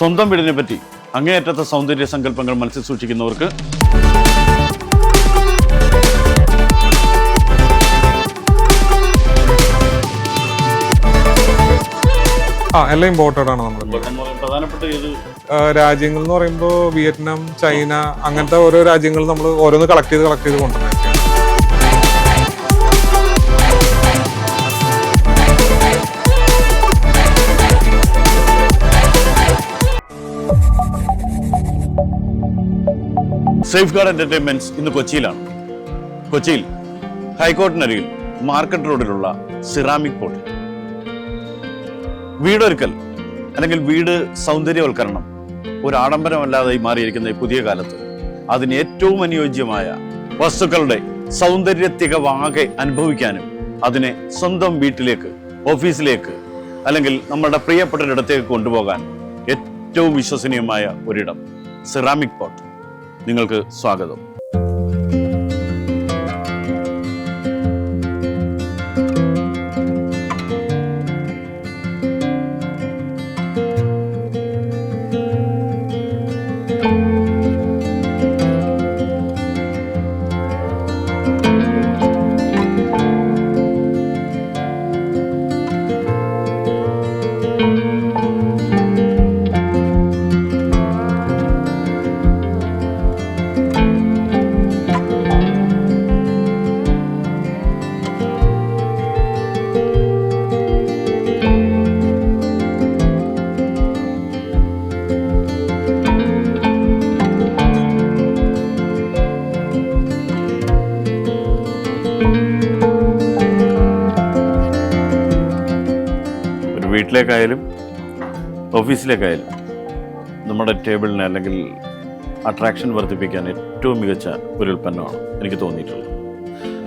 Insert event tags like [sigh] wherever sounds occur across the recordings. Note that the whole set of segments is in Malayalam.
സ്വന്തം വീടിനെ പറ്റി അങ്ങേയറ്റത്തെ സൗന്ദര്യ സങ്കല്പങ്ങൾ മനസ്സിൽ സൂക്ഷിക്കുന്നവർക്ക് ആ എല്ലാം ഇമ്പോർട്ടഡ് ആണ് നമ്മൾ പ്രധാനപ്പെട്ട രാജ്യങ്ങൾ എന്ന് പറയുമ്പോൾ വിയറ്റ്നാം ചൈന അങ്ങനത്തെ ഓരോ രാജ്യങ്ങൾ നമ്മൾ ഓരോന്ന് കളക്ട് ചെയ്ത് കളക്ട് ചെയ്ത് കൊണ്ടുവരുന്നത് സേഫ് ഗാർഡ് എന്റർടൈൻമെന്റ്സ് ഇന്ന് കൊച്ചിയിലാണ്. കൊച്ചിയിൽ ഹൈക്കോർട്ടിനരികിൽ മാർക്കറ്റ് റോഡിലുള്ള സിറാമിക് പോർട്ട്. വീടൊരുക്കൽ അല്ലെങ്കിൽ വീട് സൗന്ദര്യവൽക്കരണം ഒരു ആഡംബരമല്ലാതെ മാറിയിരിക്കുന്ന ഈ പുതിയ കാലത്ത് അതിന് ഏറ്റവും അനുയോജ്യമായ വസ്തുക്കളുടെ സൗന്ദര്യ തികവാകെ അനുഭവിക്കാനും അതിനെ സ്വന്തം വീട്ടിലേക്ക് ഓഫീസിലേക്ക് അല്ലെങ്കിൽ നമ്മുടെ പ്രിയപ്പെട്ടൊരിടത്തേക്ക് കൊണ്ടുപോകാൻ ഏറ്റവും വിശ്വസനീയമായ ഒരിടം സിറാമിക് പോട്ട് നിങ്ങൾക്ക് സ്വാഗതം. വീട്ടിലേക്കായാലും ഓഫീസിലേക്കായാലും നമ്മുടെ ടേബിളിനെ അല്ലെങ്കിൽ അട്രാക്ഷൻ വർദ്ധിപ്പിക്കാൻ ഏറ്റവും മികച്ച ഒരു ഉൽപ്പന്നമാണ് എനിക്ക് തോന്നിയിട്ടുള്ളത്.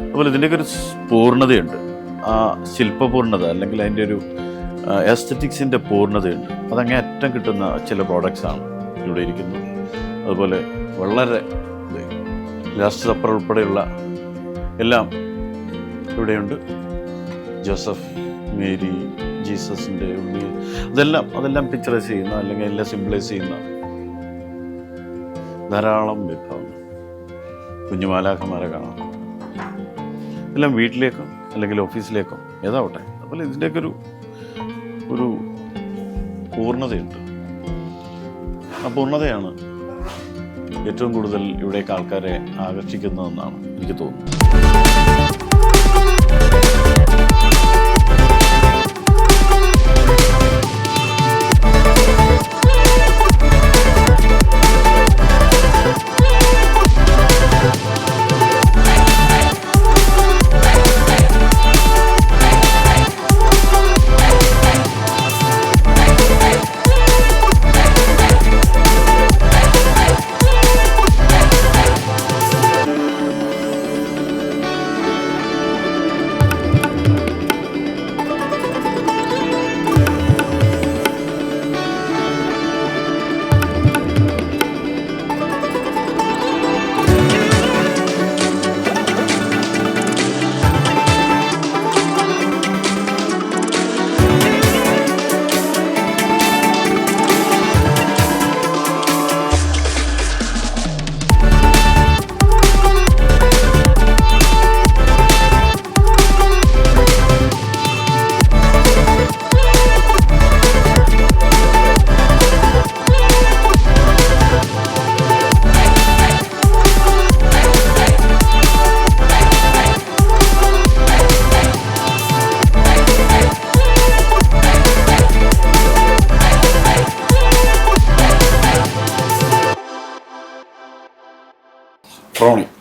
അതുപോലെ ഇതിന്റെയൊക്കെ ഒരു പൂർണതയുണ്ട്. ആ ശില്പപൂർണത അല്ലെങ്കിൽ അതിന്റെ ഒരു എസ്തറ്റിക്സിന്റെ പൂർണതയുണ്ട്. അതങ്ങേ അറ്റം കിട്ടുന്ന ചില പ്രോഡക്ട്സാണ് ഇവിടെ ഇരിക്കുന്നത്. അതുപോലെ വളരെ ലാസ്റ്റ് സപ്പർ ഉൾപ്പെടെയുള്ള എല്ലാം ഇവിടെയുണ്ട്. ജോസഫ് മേരി ജീസസിന്റെ ഉള്ളിൽ. അതെല്ലാം അതെല്ലാം പിക്ചറൈസ് ചെയ്യുന്ന അല്ലെങ്കിൽ എല്ലാം സിംപ്ലൈസ് ചെയ്യുന്ന ധാരാളം വിഭവങ്ങൾ. കുഞ്ഞുമാലാഖമാരെ കാണാം. എല്ലാം വീട്ടിലേക്കും അല്ലെങ്കിൽ ഓഫീസിലേക്കും ഏതാവട്ടെ. അതുപോലെ ഇതിന്റെയൊക്കെ ഒരു ഒരു പൂർണതയുണ്ട്. ആ പൂർണതയാണ് ഏറ്റവും കൂടുതൽ ഇവിടേക്ക് ആൾക്കാരെ ആകർഷിക്കുന്നതെന്നാണ് എനിക്ക് തോന്നുന്നത്.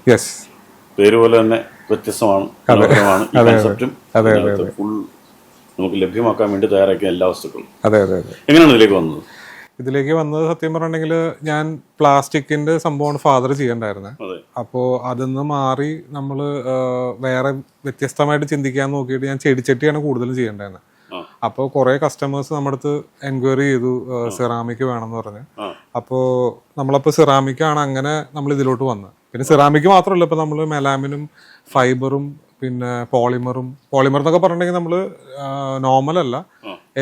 യെസ് പേര് പോലെ തന്നെ വ്യത്യസ്തമാണ് മനോഹരമാണ് ഈ. കൺസെപ്റ്റും ഇതിനകത്ത് ഫുൾ നമുക്ക് ലഭ്യമാക്കാൻ വേണ്ടി തയ്യാറാക്കിയ എല്ലാ വസ്തുക്കളും. അതെ അതെ അതെ. എങ്ങനെയാണ് ഇതിലേക്ക് വന്നത്? ഇതിലേക്ക് വന്നത് സത്യം പറഞ്ഞിട്ടുണ്ടെങ്കിൽ ഞാൻ പ്ലാസ്റ്റിക്കിന്റെ സംഭവമാണ് ഫാദർ ചെയ്യണ്ടായിരുന്നത് അപ്പോൾ അതിന്ന് മാറി നമ്മൾ വേറെ വ്യത്യസ്തമായിട്ട് ചിന്തിക്കാൻ നോക്കിയിട്ട് ഞാൻ ചെടിച്ചട്ടിയാണ് കൂടുതലും ചെയ്യേണ്ടായിരുന്നത്. അപ്പോൾ കുറേ കസ്റ്റമേഴ്സ് നമ്മുടെ അടുത്ത് എൻക്വയറി ചെയ്തു സിറാമിക് വേണമെന്ന് പറഞ്ഞ്. അപ്പോ അപ്പോൾ നമ്മളപ്പോൾ സിറാമിക്കാണ് അങ്ങനെ നമ്മൾ ഇതിലോട്ട് വന്നത് പിന്നെ സിറാമിക് മാത്രമല്ല ഇപ്പം നമ്മൾ മെലാമിനും ഫൈബറും പിന്നെ പോളിമറും പോളിമർ എന്നൊക്കെ പറഞ്ഞിട്ടുണ്ടെങ്കിൽ നമ്മൾ നോർമൽ അല്ല.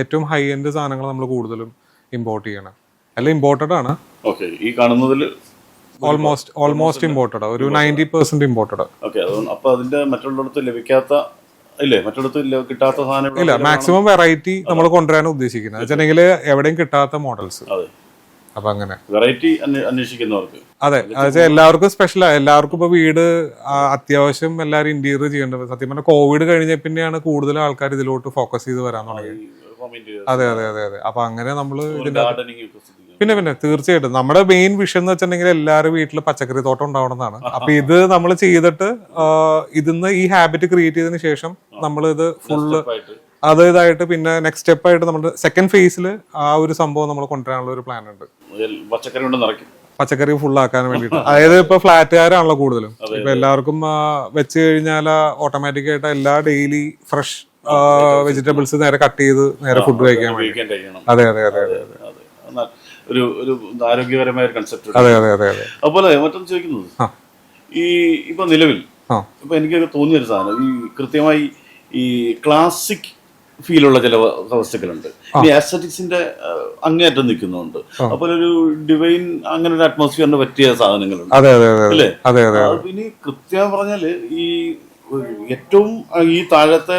ഏറ്റവും ഹൈ എൻഡ് സാധനങ്ങൾ നമ്മൾ കൂടുതലും ഇമ്പോർട്ട് ചെയ്യണം. അല്ല ഇമ്പോർട്ടഡ് ആണ്. ഈ കാണുന്നതിൽ ഓൾമോസ്റ്റ് ഓൾമോസ്റ്റ് ഇമ്പോർട്ടഡ് ഒരു നയന്റി പെർസെന്റ് ഇമ്പോർട്ടഡ് അപ്പൊ അതിന്റെ മറ്റുള്ളിടത്ത് ലഭിക്കാത്ത ഇല്ലേ മറ്റുള്ളിടത്ത് ഇല്ല- കിട്ടാത്ത സാധനം ഇല്ല മാക്സിമം വെറൈറ്റി നമ്മൾ കൊണ്ടുവരാൻ ഉദ്ദേശിക്കുന്നത്. വെച്ചിട്ടുണ്ടെങ്കിൽ എവിടെയും കിട്ടാത്ത മോഡൽസ് അപ്പൊ അങ്ങനെ വെറൈറ്റി അന്വേഷിക്കുന്നവർക്ക്. അതെ അതെ എല്ലാവർക്കും സ്പെഷ്യൽ എല്ലാവർക്കും ഇപ്പൊ വീട് അത്യാവശ്യം എല്ലാവരും ഇന്റീരിയർ ചെയ്യേണ്ടത്. സത്യം പറഞ്ഞാൽ കോവിഡ് കഴിഞ്ഞ പിന്നെയാണ് കൂടുതൽ ആൾക്കാർ ഇതിലോട്ട് ഫോക്കസ് ചെയ്ത് വരാൻ തുടങ്ങിയത്. അതെ അതെ അതെ അതെ. അപ്പൊ അങ്ങനെ നമ്മൾ ഇതിന്റെ പിന്നെ പിന്നെ തീർച്ചയായിട്ടും. നമ്മുടെ മെയിൻ വിഷയം എന്ന് വെച്ചിട്ടുണ്ടെങ്കിൽ എല്ലാവരും വീട്ടിൽ പച്ചക്കറി തോട്ടം ഉണ്ടാവണമെന്നാണ് [laughs] അപ്പൊ ഇത് നമ്മൾ ചെയ്തിട്ട് ഇതിന്ന് ഈ ഹാബിറ്റ് ക്രിയേറ്റ് ചെയ്തതിന് ശേഷം നമ്മൾ ഇത് ഫുള്ള് അത് ഇതായിട്ട് പിന്നെ നെക്സ്റ്റ് സ്റ്റെപ്പ് ആയിട്ട് നമ്മുടെ സെക്കൻഡ് ഫേസിൽ ആ ഒരു സംഭവം നമ്മൾ കൊണ്ടുവരാനുള്ള ഒരു പ്ലാൻ ഉണ്ട്. പച്ചക്കറി കൊണ്ട് നിറയ്ക്കും. പച്ചക്കറി ഫുൾ ആക്കാൻ വേണ്ടിയിട്ട്. [laughs] അതായത് ഇപ്പൊ ഫ്ലാറ്റുകാരാണല്ലോ കൂടുതലും. ഇപ്പൊ എല്ലാവർക്കും വെച്ച് കഴിഞ്ഞാൽ ഓട്ടോമാറ്റിക് ആയിട്ട് എല്ലാ ഡെയിലി ഫ്രഷ് വെജിറ്റബിൾസ് നേരെ കട്ട് ചെയ്ത് നേരെ ഫുഡ് കഴിക്കാൻ വേണ്ടി. അതെ അതെ അതെ അതെ ഒരു ഒരു ആരോഗ്യപരമായ ഒരു കൺസെപ്റ്റ് അതെ അതെ അതെ അതെ. അതുപോലെ മറ്റൊന്ന് ചോദിക്കുന്നത്. ഈ ഇപ്പൊ നിലവിൽ ഇപ്പൊ എനിക്ക് തോന്നിയൊരു സാധനം. ഈ കൃത്യമായി ഈ ക്ലാസിക് ഫീലുള്ള ചില വസ്തുക്കളുണ്ട് ഈ ആസ്തറ്റിക്സിന്റെ അങ്ങേയറ്റം നിൽക്കുന്നുണ്ട് അപ്പോൾ ഒരു ഡിവൈൻ അങ്ങനെ ഒരു അറ്റ്മോസ്ഫിയറിന് പറ്റിയ സാധനങ്ങളുണ്ട്. അല്ലേ? ഇനി കൃത്യം പറഞ്ഞാൽ ഈ ഏറ്റവും ഈ താഴത്തെ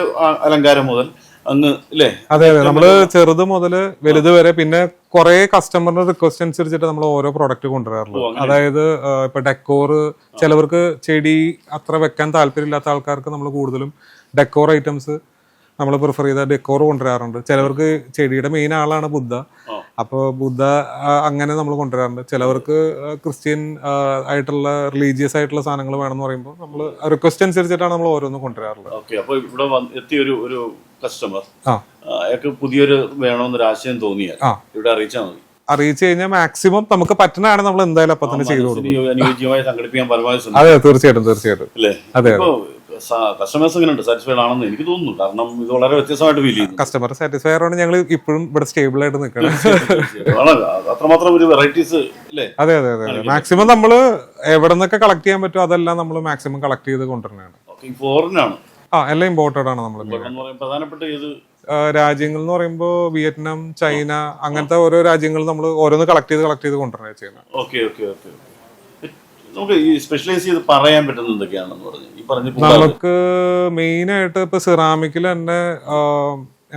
അലങ്കാരം മുതൽ അങ്ങ് അല്ലേ അതെ അതെ. നമ്മൾ ചെറുത് മുതൽ വലുത് വരെ പിന്നെ കുറെ കസ്റ്റമറിന്റെ റിക്വസ്റ്റ് അനുസരിച്ചിട്ട് നമ്മൾ ഓരോ പ്രൊഡക്റ്റ് കൊണ്ടുവരാറുള്ളൂ. അതായത് ഇപ്പൊ ഡെക്കോർ ചിലവർക്ക് ചെടി അത്ര വെക്കാൻ താല്പര്യമില്ലാത്ത ആൾക്കാർക്ക് നമ്മൾ കൂടുതലും ഡെക്കോർ ഐറ്റംസ് നമ്മൾ പ്രിഫർ ചെയ്ത ഡെക്കോർ കൊണ്ടുവരാറുണ്ട്. ചിലവർക്ക് ചെടിയുടെ മെയിൻ ആളാണ് ബുദ്ധ. അപ്പൊ അപ്പോൾ ബുദ്ധ അങ്ങനെ നമ്മൾ കൊണ്ടുവരാറുണ്ട്. ചിലവർക്ക് ക്രിസ്ത്യൻ ആയിട്ടുള്ള റിലീജിയസ് ആയിട്ടുള്ള സാധനങ്ങൾ വേണമെന്ന് പറയുമ്പോൾ നമ്മൾ റിക്വസ്റ്റ് അനുസരിച്ചിട്ടാണ് നമ്മൾ ഓരോന്ന് കൊണ്ടുവരാറുള്ളത്. ഓക്കെ അപ്പൊ ഇവിടെ എത്തിയൊരു ഒരു കസ്റ്റമർ അയാൾക്ക് പുതിയൊരു വേണമെന്നൊരു ആശയം തോന്നിയാൽ. ഇവിടെ അറിയിച്ചാൽ മതി. അറിയിച്ചു കഴിഞ്ഞാൽ മാക്സിമം നമുക്ക് പറ്റുന്നതാണ് നമ്മൾ എന്തായാലും അപ്പൊ തന്നെ ചെയ്തു കൊടുക്കും. അതെ തീർച്ചയായിട്ടും തീർച്ചയായിട്ടും. അതെ കസ്റ്റമേഴ്സ് എങ്ങനെയുണ്ട് സാറ്റിസ്ഫൈഡ് ആണെന്ന് എനിക്ക് തോന്നുന്നു. കാരണം ഇത് വളരെ വ്യത്യസ്തമായിട്ട് ഫീൽ ചെയ്യുന്നു. കസ്റ്റമർ സാറ്റിസ്ഫൈ ആണ് ഞങ്ങൾ ഇപ്പോഴും ഇവിടെ സ്റ്റേബിൾ ആയിട്ട് നിൽക്കണം അത്രമാത്രം ഒരു വെറൈറ്റീസ് അല്ലേ അതെ അതെ അതെ മാക്സിമം നമ്മൾ എവിടെ നിന്നൊക്കെ കളക്ട് ചെയ്യാൻ പറ്റുമോ അതെല്ലാം നമ്മൾ മാക്സിമം കളക്ട് ചെയ്ത് കൊണ്ടുവരുന്നതാണ്. ഓക്കെ ഫോറിനാണ് ആ എല്ലാം ഇമ്പോർട്ടഡ് ആണ് നമ്മൾ പ്രധാനപ്പെട്ട ഏത്? രാജ്യങ്ങൾ എന്ന് പറയുമ്പോൾ വിയറ്റ്നാം ചൈന അങ്ങനത്തെ ഓരോ രാജ്യങ്ങൾ നമ്മൾ ഓരോന്ന് കളക്ട് ചെയ്ത് കളക്ട് ചെയ്ത് കൊണ്ടുവരണ ചെയ്യുന്നത്. ഓക്കെ ഓക്കെ ഓക്കെ നമുക്ക് ഈ സ്പെഷ്യലൈസ് ചെയ്ത് പറയാൻ പറ്റുന്ന എന്തൊക്കെയാണെന്ന് പറഞ്ഞു. ഈ പറഞ്ഞ നമുക്ക് മെയിൻ ആയിട്ട് ഇപ്പൊ സിറാമിക്കിൽ തന്നെ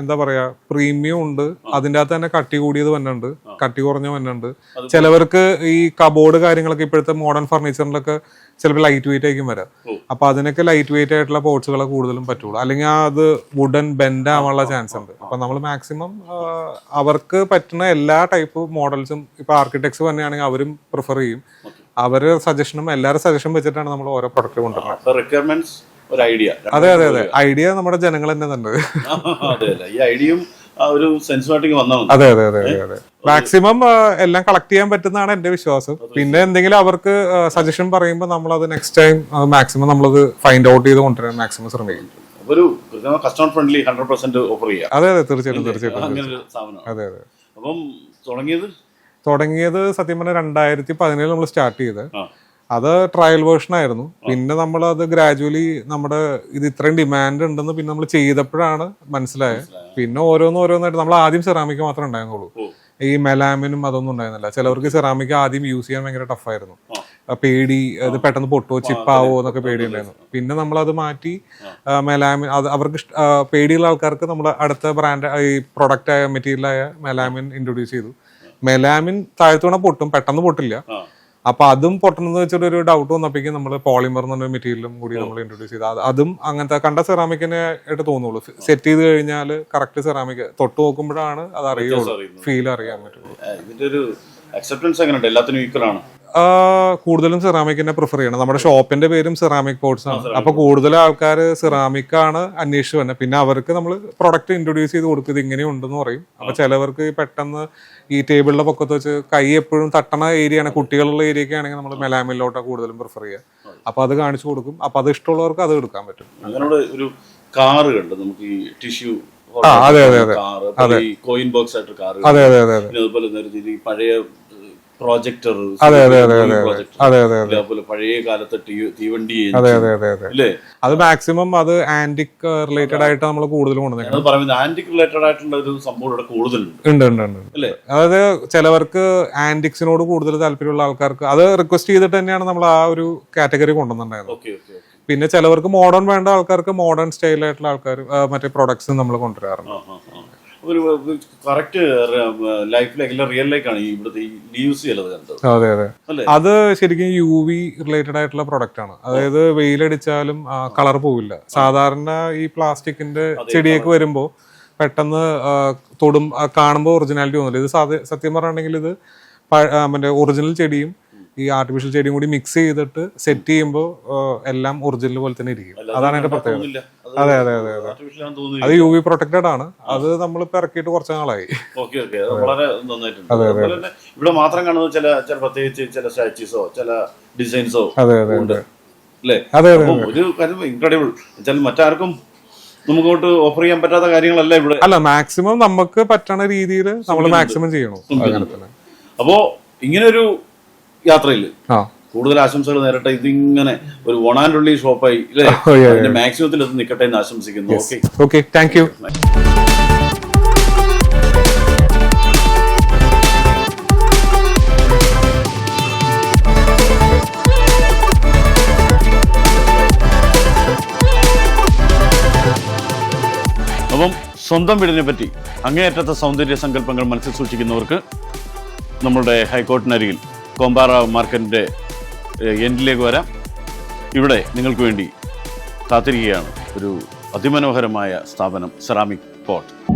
എന്താ പറയാ പ്രീമിയം ഉണ്ട്. അതിന്റെ അകത്ത് തന്നെ കട്ടി കൂടിയത് വന്നുണ്ട് കട്ടി കുറഞ്ഞ വന്നുണ്ട് ചിലവർക്ക് ഈ കബോർഡ് കാര്യങ്ങളൊക്കെ ഇപ്പോഴത്തെ മോഡേൺ ഫർണിച്ചറിലൊക്കെ ചിലപ്പോൾ ലൈറ്റ് വെയിറ്റ് ആയിരിക്കും വരാം. അപ്പൊ അതിനൊക്കെ ലൈറ്റ് വെയിറ്റ് ആയിട്ടുള്ള പോർട്സുകളെ കൂടുതലും പറ്റുള്ളൂ. അല്ലെങ്കിൽ അത് വുഡൻ ബെൻഡ് ആവാനുള്ള ചാൻസ് ഉണ്ട്. അപ്പൊ നമ്മൾ മാക്സിമം അവർക്ക് പറ്റുന്ന എല്ലാ ടൈപ്പ് മോഡൽസും ഇപ്പൊ ആർക്കിടെക്ട്സ് തന്നെയാണെങ്കിൽ അവരും പ്രിഫർ ചെയ്യും. അവർ സജഷനും എല്ലാവരും സജഷനും വെച്ചിട്ടാണ് നമ്മൾ ഓരോ പ്രൊഡക്റ്റ് കൊണ്ടുവരുന്നത്. ഒരു ഐഡിയ അതെ അതെ അതെ. ഐഡിയ നമ്മുടെ ജനങ്ങൾ തന്നെ തന്നെ ഈ ഐഡിയയും ഒരു സെൻസുമായിട്ടേക്ക് വന്നാൽ മതി അതെ അതെ അതെ അതെ മാക്സിമം എല്ലാം കളക്ട് ചെയ്യാൻ പറ്റുന്നതാണ് എന്റെ വിശ്വാസം. പിന്നെ എന്തെങ്കിലും അവർക്ക് സജഷൻ പറയുമ്പോൾ നമ്മൾ അത് നെക്സ്റ്റ് ടൈം മാക്സിമം നമ്മളത് ഫൈൻഡ് ഔട്ട് ചെയ്ത് കൊണ്ടുവരാൻ മാക്സിമം ശ്രമിക്കും. ഒരു customer friendly hundred percent offer ചെയ്യാം. അതെ അതെ തീർച്ചയായിട്ടും തീർച്ചയായിട്ടും അതെ അതെ. അപ്പം തുടങ്ങിയത് തുടങ്ങിയത് സത്യം പറഞ്ഞാൽ രണ്ടായിരത്തി പതിനേഴ് നമ്മൾ സ്റ്റാർട്ട് ചെയ്ത്. അത് ട്രയൽ വേർഷൻ ആയിരുന്നു. പിന്നെ നമ്മൾ അത് ഗ്രാജുവലി നമ്മുടെ ഇത് ഇത്രയും ഡിമാൻഡ് ഉണ്ടെന്ന് പിന്നെ നമ്മൾ ചെയ്തപ്പോഴാണ് മനസ്സിലായത്. പിന്നെ ഓരോന്ന് ഓരോന്നായിട്ട് നമ്മൾ ആദ്യം സെറാമിക് മാത്രമേ ഉണ്ടായിരുന്നുള്ളൂ. ഈ മെലാമിനും അതൊന്നും ഉണ്ടായിരുന്നില്ല. ചിലവർക്ക് സെറാമിക് ആദ്യം യൂസ് ചെയ്യാൻ ഭയങ്കര ടഫായിരുന്നു. പേടി അത് പെട്ടെന്ന് പൊട്ടോ ചിപ്പാവോ എന്നൊക്കെ പേടി ഉണ്ടായിരുന്നു പിന്നെ നമ്മൾ അത് മാറ്റി മെലാമിൻ അത് അവർക്ക് പേടിയുള്ള ആൾക്കാർക്ക് നമ്മൾ അടുത്ത ബ്രാൻഡ് ഈ പ്രൊഡക്റ്റ് ആയ മെറ്റീരിയൽ ആയ മെലാമിൻ ഇൻട്രൊഡ്യൂസ് ചെയ്തു. മെലാമിൻ താഴത്തോണ പൊട്ടും പെട്ടെന്ന് പൊട്ടില്ല. അപ്പൊ അതും പൊട്ടണമെന്ന് വെച്ചിട്ട് ഒരു ഡൗട്ട് വന്നപ്പോഴേക്കും നമ്മൾ പോളിമർ എന്ന മെറ്റീരിയലും കൂടി നമ്മൾ ഇൻട്രൊഡ്യൂസ് ചെയ്തു. അതും അങ്ങനത്തെ കണ്ട സെറാമിക്കിനെ ആയിട്ട് തോന്നുള്ളൂ. സെറ്റ് ചെയ്ത് കഴിഞ്ഞാൽ കറക്റ്റ് സെറാമിക് തൊട്ട് നോക്കുമ്പോഴാണ് അത് അറിയുള്ളൂ. ഫീൽ അറിയാൻ പറ്റുള്ളൂ. ഇതിന്റെ ഒരു അക്സെപ്റ്റൻസ് എങ്ങനെയുണ്ട്? എല്ലാത്തിനും ഈക്വൽ ആണ്? കൂടുതലും സിറാമിക്കിനെ പ്രിഫർ ചെയ്യണം. നമ്മുടെ ഷോപ്പിന്റെ പേരും സിറാമിക് പോർട്സ് ആണ്. അപ്പൊ കൂടുതൽ ആൾക്കാർ സിറാമിക് ആണ് അന്വേഷിച്ചു തന്നെ പിന്നെ അവർക്ക് നമ്മൾ പ്രൊഡക്റ്റ് ഇൻട്രൊഡ്യൂസ് ചെയ്ത് കൊടുക്കും ഇത് ഇങ്ങനെ ഉണ്ടെന്ന് പറയും. അപ്പൊ ചിലവർക്ക് പെട്ടെന്ന് ഈ ടേബിളിന്റെ പൊക്കത്ത് വെച്ച് കൈ എപ്പോഴും തട്ടണ ഏരിയ ആണ്. കുട്ടികളുള്ള ഏരിയ ഒക്കെ ആണെങ്കിൽ നമ്മൾ മെലാമിലോട്ടാണ് കൂടുതലും പ്രിഫർ ചെയ്യുക. അപ്പൊ അത് കാണിച്ചു കൊടുക്കും. അപ്പൊ അത് ഇഷ്ടമുള്ളവർക്ക് അത് എടുക്കാൻ പറ്റും. അങ്ങനെയുള്ള ഒരു കാറ് കണ്ട് നമുക്ക് ഈ ടിഷ്യൂ അതെ, അതെ, അതെ. കാറ് കോയിൻ ബോക്സ് ആയിട്ട് കാറ് അതെ അതെ അതെ അതെ. പിന്നെ അതുപോലെ പഴയ പ്രോജക്ടർ അതെ അതെ അതെ അതെ അതെ അതെ. അതെ അതേപോലെ പഴയ കാലത്തെ തീവണ്ടി അതെ അതെ അതെ അതെ. അല്ലേ അത് മാക്സിമം അത് ആന്റിക് റിലേറ്റഡ് ആയിട്ട് നമ്മൾ കൂടുതൽ കൊണ്ടുവന്നത് പറയുന്നത് ആന്റിക് റിലേറ്റഡ് ആയിട്ടുള്ള ഒരു സംഭവം ഇവിടെ കൂടുതലുണ്ട്. ഉണ്ട് ഉണ്ട് ഉണ്ട് അല്ലേ? അതായത് ചിലവർക്ക് ആന്റിക്സിനോട് കൂടുതൽ താല്പര്യമുള്ള ആൾക്കാർക്ക് അത് റിക്വസ്റ്റ് ചെയ്തിട്ട് തന്നെയാണ് നമ്മൾ ആ ഒരു കാറ്റഗറി കൊണ്ടുവന്നിട്ടുണ്ടായിരുന്നത് ഓക്കെ ഓക്കെ പിന്നെ ചിലവർക്ക് മോഡേൺ വേണ്ട ആൾക്കാർക്ക് മോഡേൺ സ്റ്റൈലായിട്ടുള്ള ആൾക്കാർ മറ്റേ പ്രൊഡക്ട്സ് നമ്മൾ കൊണ്ടുവരാറുണ്ട്. ഒരു കറക്റ്റ് ലൈഫിലേക്ക് റിയൽ ലൈഫാണ് ഇവിടുത്തെ ലീവ്സ് ചിലത് കണ്ടത്. അതെ അതെ അത്. ശരിക്കും യു വി റിലേറ്റഡ് ആയിട്ടുള്ള പ്രൊഡക്റ്റ് ആണ്. അതായത് വെയിലടിച്ചാലും കളർ പോവില്ല. സാധാരണ ഈ പ്ലാസ്റ്റിക്കിന്റെ ചെടിയൊക്കെ വരുമ്പോൾ പെട്ടെന്ന് തൊടും കാണുമ്പോൾ ഒറിജിനാലിറ്റി തോന്നില്ല. ഇത് സത്യം പറഞ്ഞിട്ടുണ്ടെങ്കിൽ ഇത് മറ്റേ ഒറിജിനൽ ചെടിയും ഈ ആർട്ടിഫിഷ്യൽ ചെടിയും കൂടി മിക്സ് ചെയ്തിട്ട് സെറ്റ് ചെയ്യുമ്പോൾ എല്ലാം ഒറിജിനൽ പോലെ തന്നെ ഇരിക്കും. അതാണ് അതിന്റെ പ്രത്യേകത. അതെ അതെ അതെ അതെ അത്. യു വി പ്രൊട്ടക്റ്റഡ് ആണ്. അത് നമ്മളിപ്പോ ഇറക്കിയിട്ട് കുറച്ച് നാളായി. Okay okay. വളരെ നന്നായിട്ടുണ്ട്. അതുപോലെ തന്നെ ഇവിടെ മാത്രം കാണുന്ന ചില ചില പ്രത്യേകിച്ച് ചില സ്റ്റാച്യൂസോ ചില ഡിസൈൻസോ അതെ അതെ ഉണ്ട്. അല്ലേ? അതെ അതെ ഒരു കാര്യം ഇൻക്രെഡിബിൾ വെച്ചാൽ മറ്റാർക്കും നമുക്കോട്ട് ഓഫർ ചെയ്യാൻ പറ്റാത്ത കാര്യങ്ങളല്ല ഇവിടെ. അല്ല മാക്സിമം നമുക്ക് പറ്റണ രീതിയിൽ നമ്മൾ മാക്സിമം ചെയ്യണം. അപ്പോ ഇങ്ങനെ ഒരു യാത്രയിൽ കൂടുതൽ ആശംസകൾ നേരട്ടെ. ഇതിങ്ങനെ ഒരു വൺ ആൻഡ് ഉള്ളി ഷോപ്പായി അല്ലേ [laughs] Oh, മാക്സിമത്തിൽ അത് നിൽക്കട്ടെ എന്ന് ആശംസിക്കുന്നു. ഓക്കെ ഓക്കെ താങ്ക് യു അപ്പം സ്വന്തം വീടിനെ പറ്റി അങ്ങേയറ്റത്തെ സൗന്ദര്യ സങ്കല്പങ്ങൾ മനസ്സിൽ സൂക്ഷിക്കുന്നവർക്ക് നമ്മളുടെ ഹൈക്കോർട്ടിനരികിൽ കോമ്പാറ മാർക്കറ്റിന്റെ എൻഡിലേക്ക് വരാം. ഇവിടെ നിങ്ങൾക്ക് വേണ്ടി കാത്തിരിക്കുകയാണ് ഒരു അതിമനോഹരമായ സ്ഥാപനം സെറാമിക് പോട്ട്.